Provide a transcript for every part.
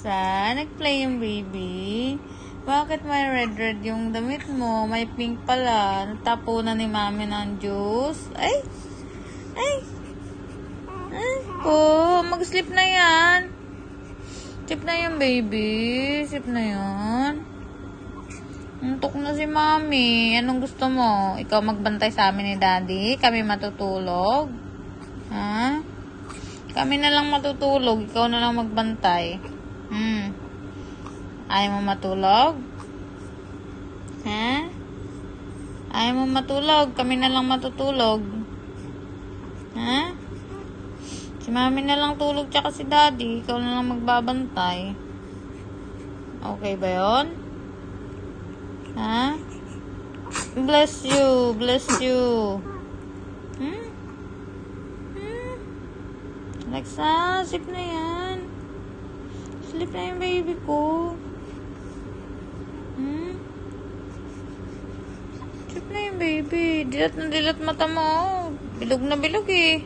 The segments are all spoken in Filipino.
Alexa, nag-play yung baby. Bakit may red-red yung damit mo? May pink pala. Natapunan ni mami ng juice. Ay! Ay! Ay! Oh, mag-sleep na yan. Sleep na yan, baby. Sleep na yan. Untok na si mami. Anong gusto mo? Ikaw magbantay sa amin ni daddy? Kami matutulog? Ha? Kami na lang matutulog. Ikaw na lang magbantay. Hmm. Ayaw mo matulog? Ha? Ayaw mo matulog? Kami na lang matutulog. Ha? Si mami na lang tulog tsaka si daddy. Ikaw na lang magbabantay. Okay ba yon? Ha? Bless you. Bless you. Hmm? Hmm? Alexa, sleep na yan. Sleep na yung baby ko. Hmm? Sleep na yung baby. Dilat na dilat mata mo. Bilog na bilog eh.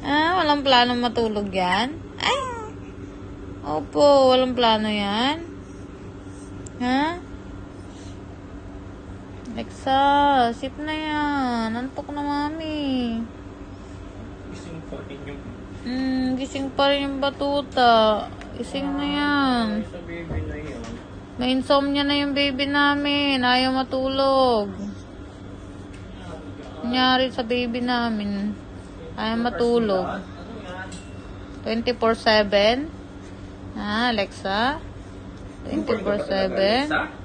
Ah, walang plano matulog yan? Ay! Opo, walang plano yan. Ha? Alexa, sleep na yan. Antok na mami. Gising pa rin yung Hmm, gising pa rin yung batuta. Gising na yan. baby na yung baby namin. Ayaw matulog. Nangyari sa baby namin. Ayaw matulog. 24-7. Ah, Alexa? 24-7. Alexa?